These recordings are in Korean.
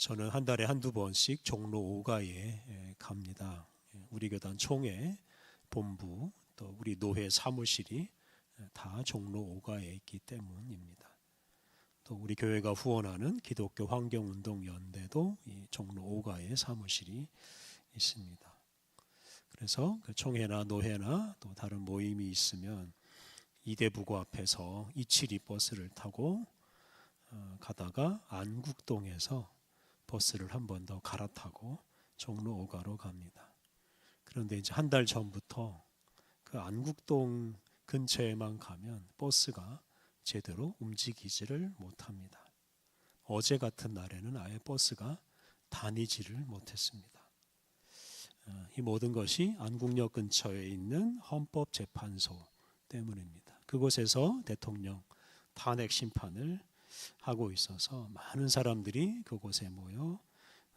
저는 한 달에 한두 번씩 종로 5가에 예, 갑니다. 예, 우리 교단 총회 본부 또 우리 노회 사무실이 예, 다 종로 5가에 있기 때문입니다. 또 우리 교회가 후원하는 기독교 환경운동 연대도 이 종로 5가에 사무실이 있습니다. 그래서 그 총회나 노회나 또 다른 모임이 있으면 이대부고 앞에서 272 버스를 타고 어, 가다가 안국동에서 버스를 한 번 더 갈아타고 종로 5가로 갑니다. 그런데 이제 한 달 전부터 그 안국동 근처에만 가면 버스가 제대로 움직이지를 못합니다. 어제 같은 날에는 아예 버스가 다니지를 못했습니다. 어, 이 모든 것이 안국역 근처에 있는 헌법재판소 때문입니다. 그곳에서 대통령 탄핵 심판을 하고 있어서 많은 사람들이 그곳에 모여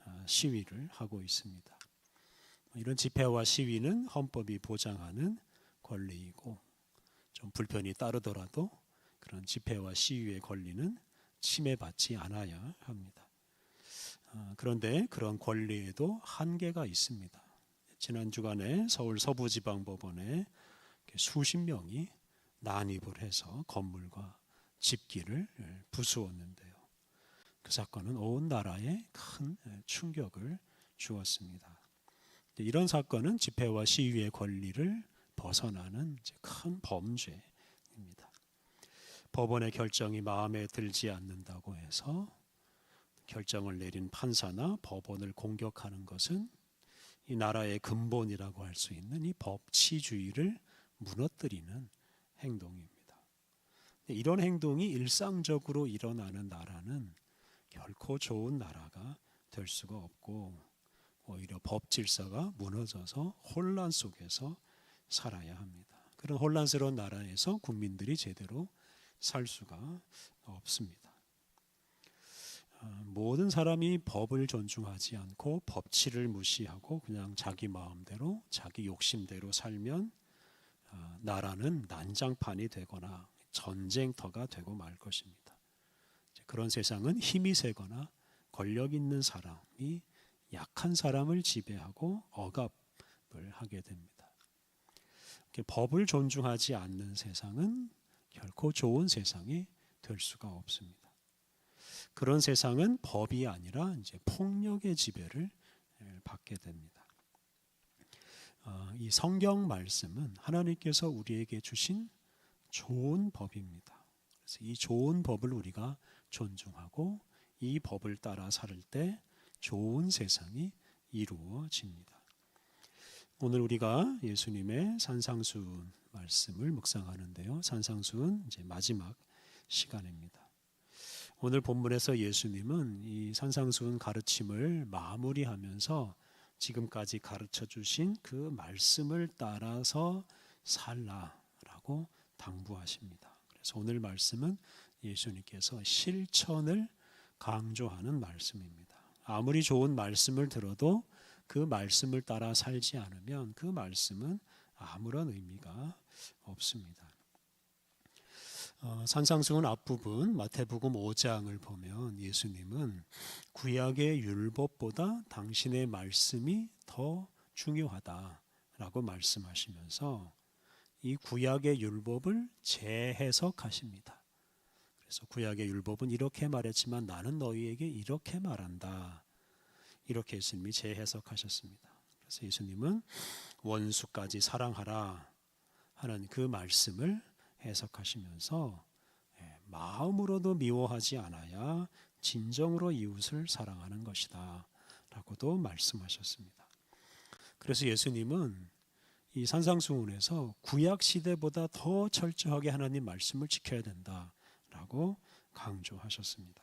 어, 시위를 하고 있습니다. 이런 집회와 시위는 헌법이 보장하는 권리이고 좀 불편이 따르더라도 그런 집회와 시위의 권리는 침해받지 않아야 합니다. 어, 그런데 그런 권리에도 한계가 있습니다. 지난 주간에 서울 서부지방법원에 수십 명이 난입을 해서 건물과 집기를 부수었는데요. 그 사건은 온 나라에 큰 충격을 주었습니다. 이런 사건은 집회와 시위의 권리를 벗어나는 큰 범죄입니다. 법원의 결정이 마음에 들지 않는다고 해서 결정을 내린 판사나 법원을 공격하는 것은 이 나라의 근본이라고 할 수 있는 이 법치주의를 무너뜨리는 행동입니다. 이런 행동이 일상적으로 일어나는 나라는 결코 좋은 나라가 될 수가 없고 오히려 법 질서가 무너져서 혼란 속에서 살아야 합니다. 그런 혼란스러운 나라에서 국민들이 제대로 살 수가 없습니다. 아, 모든 사람이 법을 존중하지 않고 법치를 무시하고 그냥 자기 마음대로 자기 욕심대로 살면 아, 나라는 난장판이 되거나 전쟁터가 되고 말 것입니다. 그런 세상은 힘이 세거나 권력 있는 사람이 약한 사람을 지배하고 억압을 하게 됩니다. 법을 존중하지 않는 세상은 결코 좋은 세상이 될 수가 없습니다. 그런 세상은 법이 아니라 이제 폭력의 지배를 받게 됩니다. 어, 이 성경 말씀은 하나님께서 우리에게 주신 좋은 법입니다. 그래서 이 좋은 법을 우리가 존중하고 이 법을 따라 살 때 좋은 세상이 이루어집니다. 오늘 우리가 예수님의 산상수훈 말씀을 묵상하는데요. 산상수훈 이제 마지막 시간입니다. 오늘 본문에서 예수님은 이 산상수훈 가르침을 마무리하면서 지금까지 가르쳐 주신 그 말씀을 따라서 살라라고 당부하십니다. 그래서 오늘 말씀은 예수님께서 실천을 강조하는 말씀입니다. 아무리 좋은 말씀을 들어도 그 말씀을 따라 살지 않으면 그 말씀은 아무런 의미가 없습니다. 어, 산상수훈 앞부분 마태복음 5장을 보면 예수님은 구약의 율법보다 당신의 말씀이 더 중요하다라고 말씀하시면서 이 구약의 율법을 재해석하십니다. 그래서 구약의 율법은 이렇게 말했지만 나는 너희에게 이렇게 말한다. 이렇게 예수님이 재해석하셨습니다. 그래서 예수님은 원수까지 사랑하라 하는 그 말씀을 해석하시면서 예, 마음으로도 미워하지 않아야 진정으로 이웃을 사랑하는 것이다. 라고도 말씀하셨습니다. 그래서 예수님은 이 산상수훈에서 구약 시대보다 더 철저하게 하나님 말씀을 지켜야 된다라고 강조하셨습니다.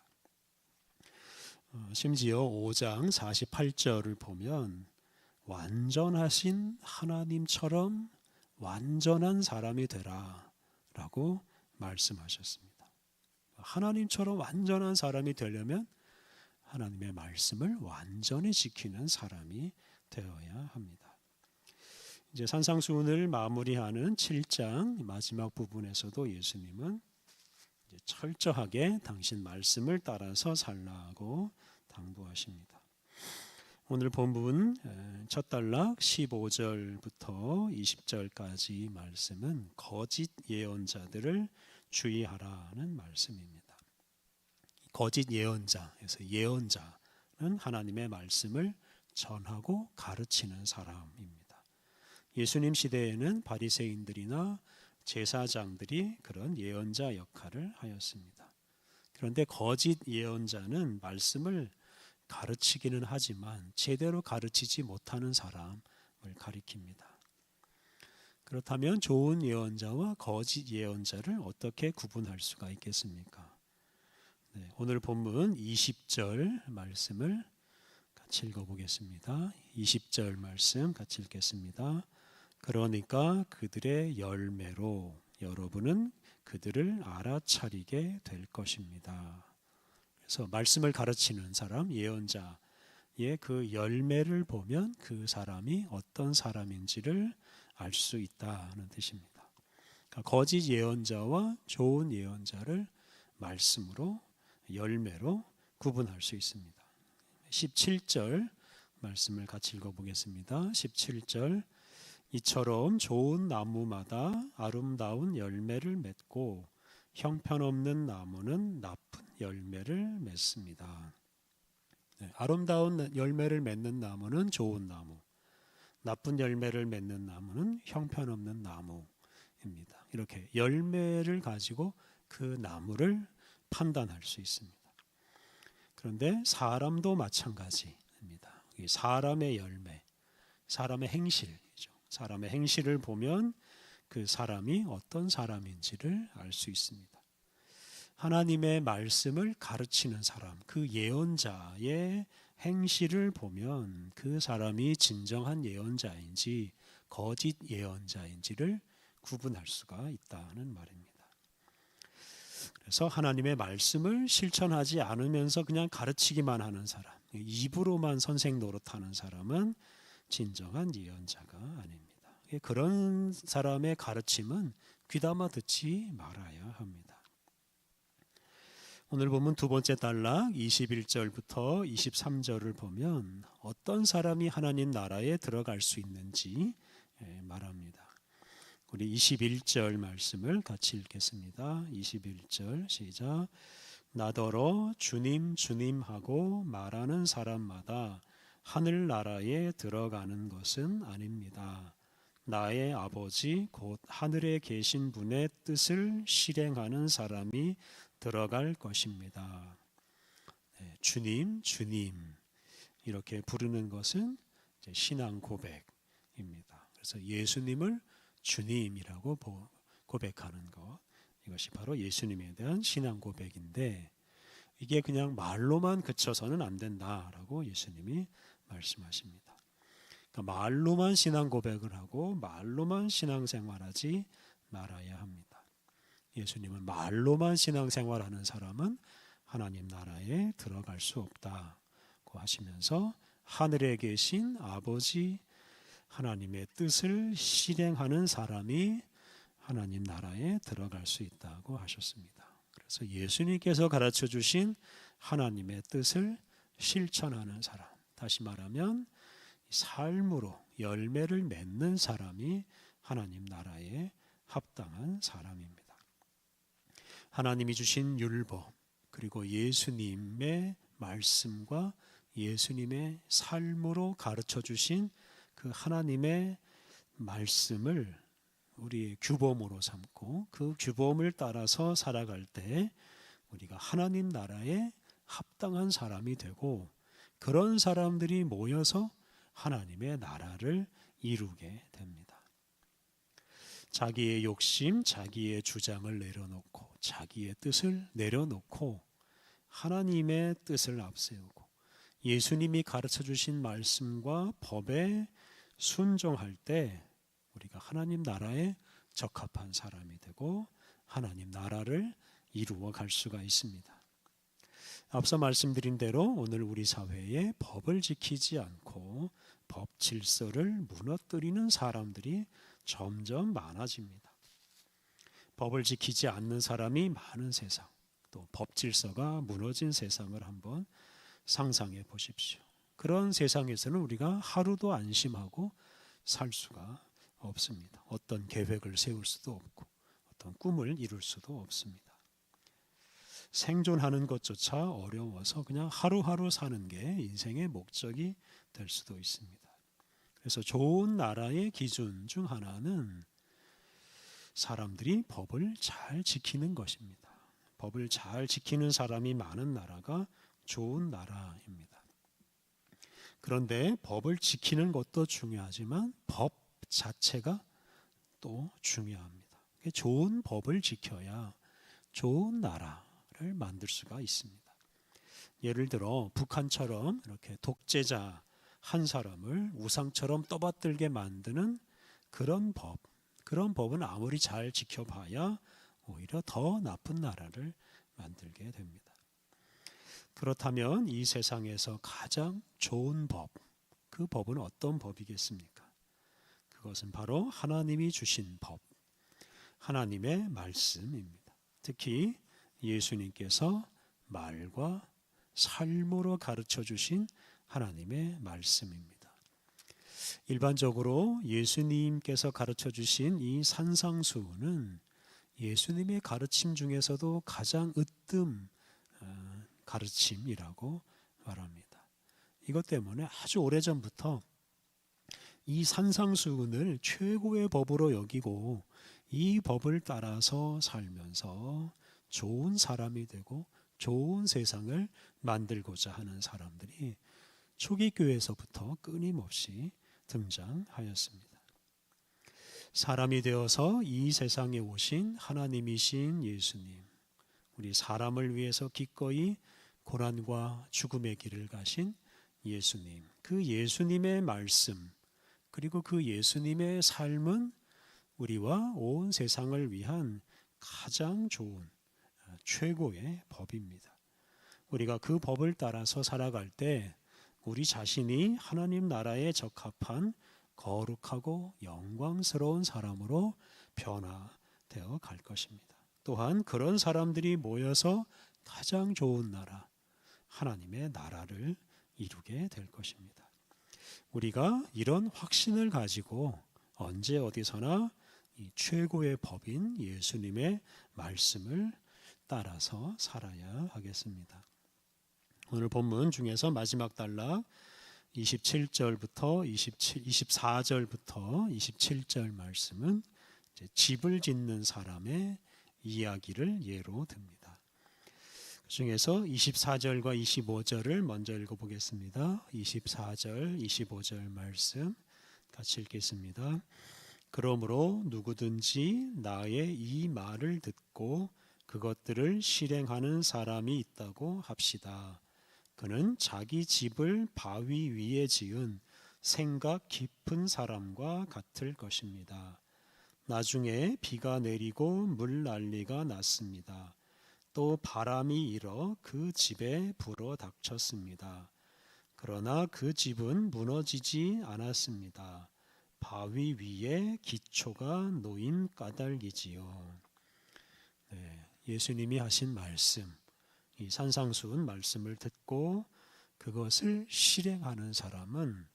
어, 심지어 5장 48절을 보면 완전하신 하나님처럼 완전한 사람이 되라라고 말씀하셨습니다. 하나님처럼 완전한 사람이 되려면 하나님의 말씀을 완전히 지키는 사람이 되어야 합니다. 이제 산상수훈을 마무리하는 7장 마지막 부분에서도 예수님은 철저하게 당신 말씀을 따라서 살라고 당부하십니다. 오늘 본문 첫 단락 15절부터 20절까지 말씀은 거짓 예언자들을 주의하라는 말씀입니다. 거짓 예언자에서 예언자는 하나님의 말씀을 전하고 가르치는 사람입니다. 예수님 시대에는 바리새인들이나 제사장들이 그런 예언자 역할을 하였습니다. 그런데 거짓 예언자는 말씀을 가르치기는 하지만 제대로 가르치지 못하는 사람을 가리킵니다. 그렇다면 좋은 예언자와 거짓 예언자를 어떻게 구분할 수가 있겠습니까? 네, 오늘 본문 20절 말씀을 같이 읽어보겠습니다. 20절 말씀 같이 읽겠습니다. 그러니까 그들의 열매로 여러분은 그들을 알아차리게 될 것입니다. 그래서 말씀을 가르치는 사람 예언자의 그 열매를 보면 그 사람이 어떤 사람인지를 알 수 있다는 뜻입니다. 그러니까 거짓 예언자와 좋은 예언자를 말씀으로 열매로 구분할 수 있습니다. 17절 말씀을 같이 읽어보겠습니다. 17절 이처럼 좋은 나무마다 아름다운 열매를 맺고 형편없는 나무는 나쁜 열매를 맺습니다. 네, 아름다운 열매를 맺는 나무는 좋은 나무, 나쁜 열매를 맺는 나무는 형편없는 나무입니다. 이렇게 열매를 가지고 그 나무를 판단할 수 있습니다. 그런데 사람도 마찬가지입니다. 사람의 열매, 사람의 행실이죠. 사람의 행실을 보면 그 사람이 어떤 사람인지를 알 수 있습니다. 하나님의 말씀을 가르치는 사람, 그 예언자의 행실을 보면 그 사람이 진정한 예언자인지 거짓 예언자인지를 구분할 수가 있다는 말입니다. 그래서 하나님의 말씀을 실천하지 않으면서 그냥 가르치기만 하는 사람, 입으로만 선생 노릇하는 사람은 진정한 예언자가 아닙니다. 그런 사람의 가르침은 귀담아 듣지 말아야 합니다. 오늘 보면 두 번째 단락 21절부터 23절을 보면 어떤 사람이 하나님 나라에 들어갈 수 있는지 예, 말합니다. 우리 21절 말씀을 같이 읽겠습니다. 21절 시작. 나더러 주님 주님 하고 말하는 사람마다 하늘 나라에 들어가는 것은 아닙니다. 나의 아버지 곧 하늘에 계신 분의 뜻을 실행하는 사람이 들어갈 것입니다. 네, 주님, 주님 이렇게 부르는 것은 신앙 고백입니다. 그래서 예수님을 주님이라고 고백하는 것 이것이 바로 예수님에 대한 신앙 고백인데 이게 그냥 말로만 그쳐서는 안 된다라고 예수님이 말씀하십니다. 그러니까 말로만 신앙 고백을 하고 말로만 신앙 생활하지 말아야 합니다. 예수님은 말로만 신앙생활하는 사람은 하나님 나라에 들어갈 수 없다고 하시면서 하늘에 계신 아버지 하나님의 뜻을 실행하는 사람이 하나님 나라에 들어갈 수 있다고 하셨습니다. 그래서 예수님께서 가르쳐 주신 하나님의 뜻을 실천하는 사람, 다시 말하면 삶으로 열매를 맺는 사람이 하나님 나라에 합당한 사람입니다. 하나님이 주신 율법 그리고 예수님의 말씀과 예수님의 삶으로 가르쳐 주신 그 하나님의 말씀을 우리의 규범으로 삼고 그 규범을 따라서 살아갈 때 우리가 하나님 나라에 합당한 사람이 되고 그런 사람들이 모여서 하나님의 나라를 이루게 됩니다. 자기의 욕심, 자기의 주장을 내려놓고 자기의 뜻을 내려놓고 하나님의 뜻을 앞세우고 예수님이 가르쳐 주신 말씀과 법에 순종할 때 우리가 하나님 나라에 적합한 사람이 되고 하나님 나라를 이루어 갈 수가 있습니다. 앞서 말씀드린 대로 오늘 우리 사회에 법을 지키지 않고 법 질서를 무너뜨리는 사람들이 점점 많아집니다. 법을 지키지 않는 사람이 많은 세상, 또 법 질서가 무너진 세상을 한번 상상해 보십시오. 그런 세상에서는 우리가 하루도 안심하고 살 수가 없습니다. 어떤 계획을 세울 수도 없고 어떤 꿈을 이룰 수도 없습니다. 생존하는 것조차 어려워서 그냥 하루하루 사는 게 인생의 목적이 될 수도 있습니다. 그래서 좋은 나라의 기준 중 하나는 사람들이 법을 잘 지키는 것입니다. 법을 잘 지키는 사람이 많은 나라가 좋은 나라입니다. 그런데 법을 지키는 것도 중요하지만 법 자체가 또 중요합니다. 좋은 법을 지켜야 좋은 나라를 만들 수가 있습니다. 예를 들어 북한처럼 이렇게 독재자 한 사람을 우상처럼 떠받들게 만드는 그런 법, 그런 법은 아무리 잘 지켜봐야 오히려 더 나쁜 나라를 만들게 됩니다. 그렇다면 이 세상에서 가장 좋은 법, 그 법은 어떤 법이겠습니까? 그것은 바로 하나님이 주신 법, 하나님의 말씀입니다. 특히 예수님께서 말과 삶으로 가르쳐 주신 하나님의 말씀입니다. 일반적으로 예수님께서 가르쳐 주신 이 산상수훈은 예수님의 가르침 중에서도 가장 으뜸 어, 가르침이라고 말합니다. 이것 때문에 아주 오래전부터 이 산상수훈을 최고의 법으로 여기고 이 법을 따라서 살면서 좋은 사람이 되고 좋은 세상을 만들고자 하는 사람들이 초기 교회에서부터 끊임없이 등장하였습니다. 사람이 되어서 이 세상에 오신 하나님이신 예수님, 우리 사람을 위해서 기꺼이 고난과 죽음의 길을 가신 예수님, 그 예수님의 말씀, 그리고 그 예수님의 삶은 우리와 온 세상을 위한 가장 좋은 최고의 법입니다. 우리가 그 법을 따라서 살아갈 때 우리 자신이 하나님 나라에 적합한 거룩하고 영광스러운 사람으로 변화되어 갈 것입니다. 또한 그런 사람들이 모여서 가장 좋은 나라, 하나님의 나라를 이루게 될 것입니다. 우리가 이런 확신을 가지고 언제 어디서나 이 최고의 법인 예수님의 말씀을 따라서 살아야 하겠습니다. 오늘 본문 중에서 마지막 단락 27절부터 27, 24절부터 27절 말씀은 집을 짓는 사람의 이야기를 예로 듭니다. 그 중에서 24절과 25절을 먼저 읽어보겠습니다. 24절, 25절 말씀 같이 읽겠습니다. 그러므로 누구든지 나의 이 말을 듣고 그것들을 실행하는 사람이 있다고 합시다. 그는 자기 집을 바위 위에 지은 생각 깊은 사람과 같을 것입니다. 나중에 비가 내리고 물 난리가 났습니다. 또 바람이 일어 그 집에 불어 닥쳤습니다. 그러나 그 집은 무너지지 않았습니다. 바위 위에 기초가 놓인 까닭이지요. 네, 예수님이 하신 말씀, 이 산상수훈 말씀을 듣고 그것을 실행하는 사람은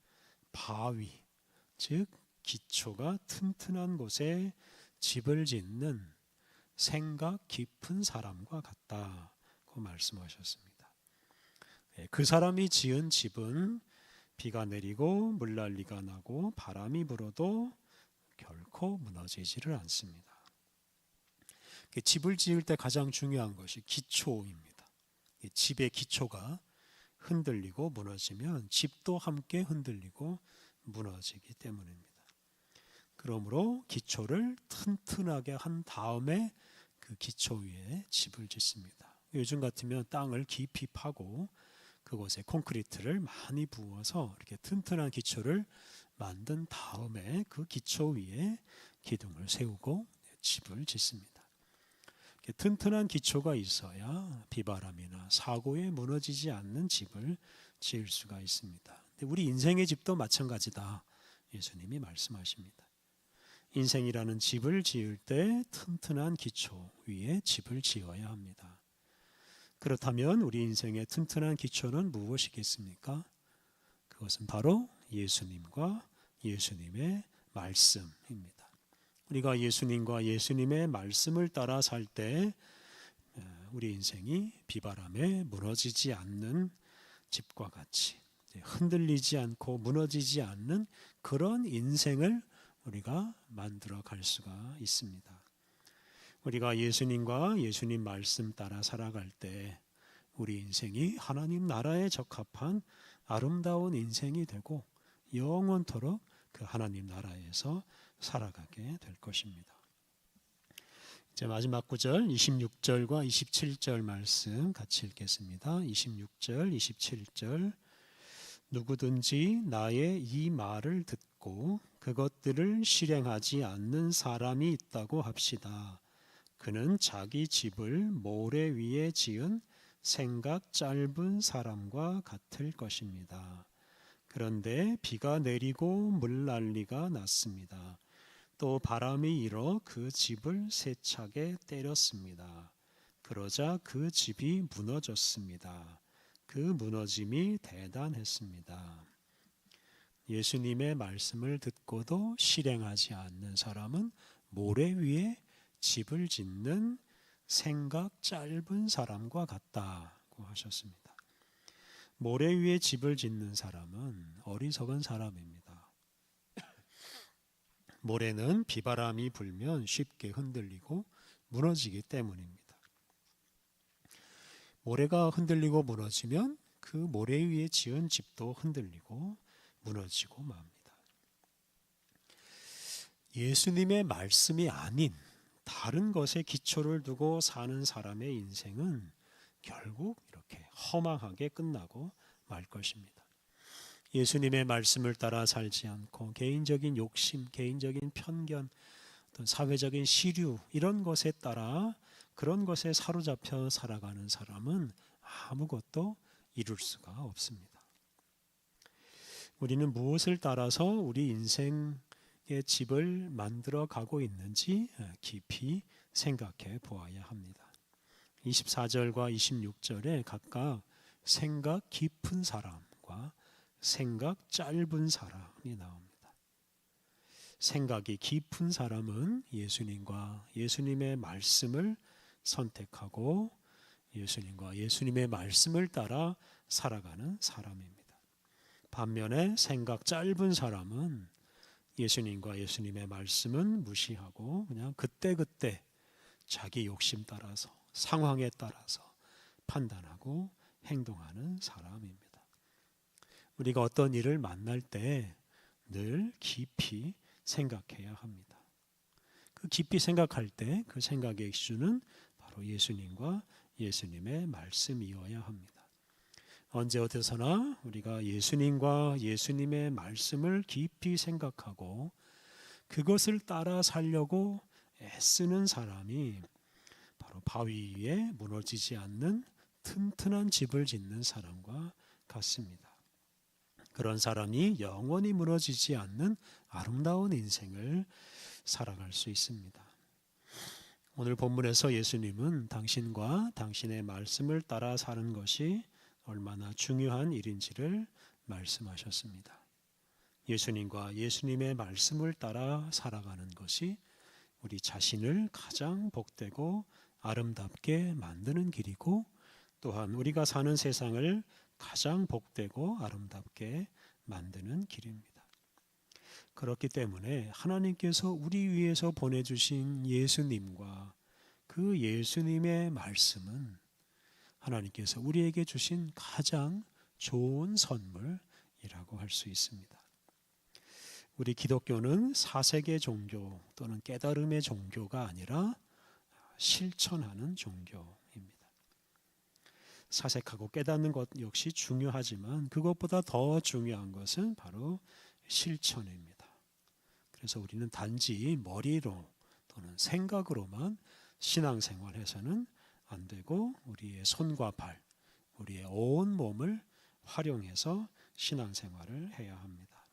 바위, 즉 기초가 튼튼한 곳에 집을 짓는 생각 깊은 사람과 같다고 말씀하셨습니다. 예, 그 사람이 지은 집은 비가 내리고 물난리가 나고 바람이 불어도 결코 무너지지를 않습니다. 집을 지을 때 가장 중요한 것이 기초입니다. 집의 기초가 흔들리고 무너지면 집도 함께 흔들리고 무너지기 때문입니다. 그러므로 기초를 튼튼하게 한 다음에 그 기초 위에 집을 짓습니다. 요즘 같으면 땅을 깊이 파고 그곳에 콘크리트를 많이 부어서 이렇게 튼튼한 기초를 만든 다음에 그 기초 위에 기둥을 세우고 집을 짓습니다. 튼튼한 기초가 있어야 비바람이나 사고에 무너지지 않는 집을 지을 수가 있습니다. 우리 인생의 집도 마찬가지다. 예수님이 말씀하십니다. 인생이라는 집을 지을 때 튼튼한 기초 위에 집을 지어야 합니다. 그렇다면 우리 인생의 튼튼한 기초는 무엇이겠습니까? 그것은 바로 예수님과 예수님의 말씀입니다. 우리가 예수님과 예수님의 말씀을 따라 살 때 우리 인생이 비바람에 무너지지 않는 집과 같이 흔들리지 않고 무너지지 않는 그런 인생을 우리가 만들어 갈 수가 있습니다. 우리가 예수님과 예수님 말씀 따라 살아갈 때 우리 인생이 하나님 나라에 적합한 아름다운 인생이 되고 영원토록 그 하나님 나라에서 살아가게 될 것입니다. 이제 마지막 구절 26절과 27절 말씀 같이 읽겠습니다. 26절, 27절 누구든지 나의 이 말을 듣고 그것들을 실행하지 않는 사람이 있다고 합시다. 그는 자기 집을 모래 위에 지은 생각 짧은 사람과 같을 것입니다. 그런데 비가 내리고 물난리가 났습니다. 또 바람이 일어 그 집을 세차게 때렸습니다. 그러자 그 집이 무너졌습니다. 그 무너짐이 대단했습니다. 예수님의 말씀을 듣고도 실행하지 않는 사람은 모래 위에 집을 짓는 생각 짧은 사람과 같다고 하셨습니다. 모래 위에 집을 짓는 사람은 어리석은 사람입니다. 모래는 비바람이 불면 쉽게 흔들리고 무너지기 때문입니다. 모래가 흔들리고 무너지면 그 모래 위에 지은 집도 흔들리고 무너지고 맙니다. 예수님의 말씀이 아닌 다른 것에 기초를 두고 사는 사람의 인생은 결국 이렇게 허망하게 끝나고 말 것입니다. 예수님의 말씀을 따라 살지 않고 개인적인 욕심, 개인적인 편견, 어떤 사회적인 시류 이런 것에 따라 그런 것에 사로잡혀 살아가는 사람은 아무것도 이룰 수가 없습니다. 우리는 무엇을 따라서 우리 인생의 집을 만들어 가고 있는지 깊이 생각해 보아야 합니다. 24절과 26절에 각각 생각 깊은 사람과 생각 짧은 사람이 나옵니다. 생각이 깊은 사람은 예수님과 예수님의 말씀을 선택하고 예수님과 예수님의 말씀을 따라 살아가는 사람입니다. 반면에 생각 짧은 사람은 예수님과 예수님의 말씀은 무시하고 그냥 그때그때 자기 욕심 따라서 상황에 따라서 판단하고 행동하는 사람입니다. 우리가 어떤 일을 만날 때 늘 깊이 생각해야 합니다. 그 깊이 생각할 때 그 생각의 기준은 바로 예수님과 예수님의 말씀이어야 합니다. 언제 어디서나 우리가 예수님과 예수님의 말씀을 깊이 생각하고 그것을 따라 살려고 애쓰는 사람이 바로 바위 위에 무너지지 않는 튼튼한 집을 짓는 사람과 같습니다. 그런 사람이 영원히 무너지지 않는 아름다운 인생을 살아갈 수 있습니다. 오늘 본문에서 예수님은 당신과 당신의 말씀을 따라 사는 것이 얼마나 중요한 일인지를 말씀하셨습니다. 예수님과 예수님의 말씀을 따라 살아가는 것이 우리 자신을 가장 복되고 아름답게 만드는 길이고 또한 우리가 사는 세상을 가장 복되고 아름답게 만드는 길입니다. 그렇기 때문에 하나님께서 우리 위해서 보내주신 예수님과 그 예수님의 말씀은 하나님께서 우리에게 주신 가장 좋은 선물이라고 할 수 있습니다. 우리 기독교는 사색의 종교 또는 깨달음의 종교가 아니라 실천하는 종교, 사색하고 깨닫는 것 역시 중요하지만 그것보다 더 중요한 것은 바로 실천입니다. 그래서 우리는 단지 머리로 또는 생각으로만 신앙생활해서는 안 되고 우리의 손과 발, 우리의 온 몸을 활용해서 신앙생활을 해야 합니다.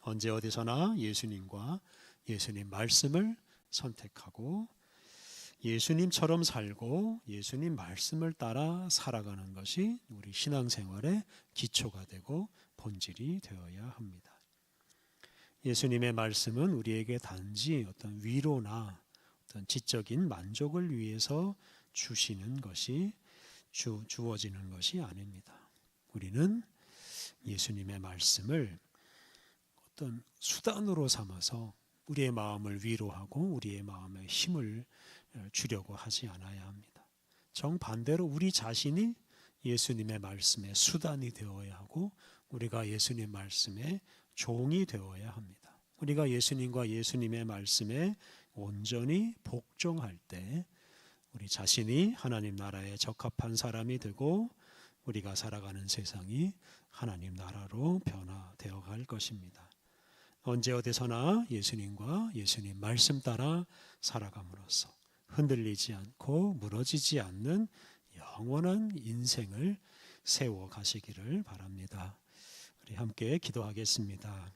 언제 어디서나 예수님과 예수님 말씀을 선택하고 예수님처럼 살고 예수님 말씀을 따라 살아가는 것이 우리 신앙생활의 기초가 되고 본질이 되어야 합니다. 예수님의 말씀은 우리에게 단지 어떤 위로나 어떤 지적인 만족을 위해서 주시는 것이 주, 주어지는 것이 아닙니다. 우리는 예수님의 말씀을 어떤 수단으로 삼아서 우리의 마음을 위로하고 우리의 마음에 힘을 주려고 하지 않아야 합니다. 정반대로 우리 자신이 예수님의 말씀의 수단이 되어야 하고 우리가 예수님 말씀의 종이 되어야 합니다. 우리가 예수님과 예수님의 말씀에 온전히 복종할 때 우리 자신이 하나님 나라에 적합한 사람이 되고 우리가 살아가는 세상이 하나님 나라로 변화되어 갈 것입니다. 언제 어디서나 예수님과 예수님 말씀 따라 살아감으로써 흔들리지 않고 무너지지 않는 영원한 인생을 세워 가시기를 바랍니다. 우리 함께 기도하겠습니다.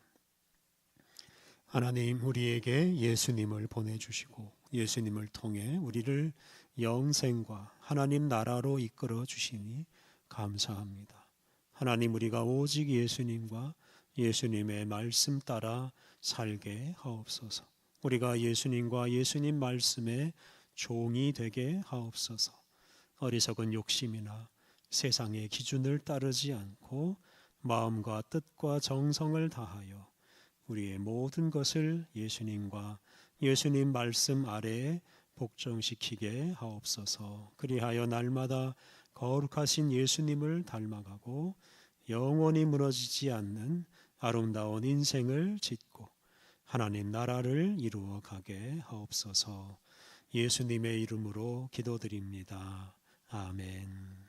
하나님 우리에게 예수님을 보내주시고 예수님을 통해 우리를 영생과 하나님 나라로 이끌어 주시니 감사합니다. 하나님 우리가 오직 예수님과 예수님의 말씀 따라 살게 하옵소서. 우리가 예수님과 예수님 말씀에 종이 되게 하옵소서. 어리석은 욕심이나 세상의 기준을 따르지 않고 마음과 뜻과 정성을 다하여 우리의 모든 것을 예수님과 예수님 말씀 아래에 복종시키게 하옵소서. 그리하여 날마다 거룩하신 예수님을 닮아가고 영원히 무너지지 않는 아름다운 인생을 짓고 하나님 나라를 이루어 가게 하옵소서. 예수님의 이름으로 기도드립니다. 아멘.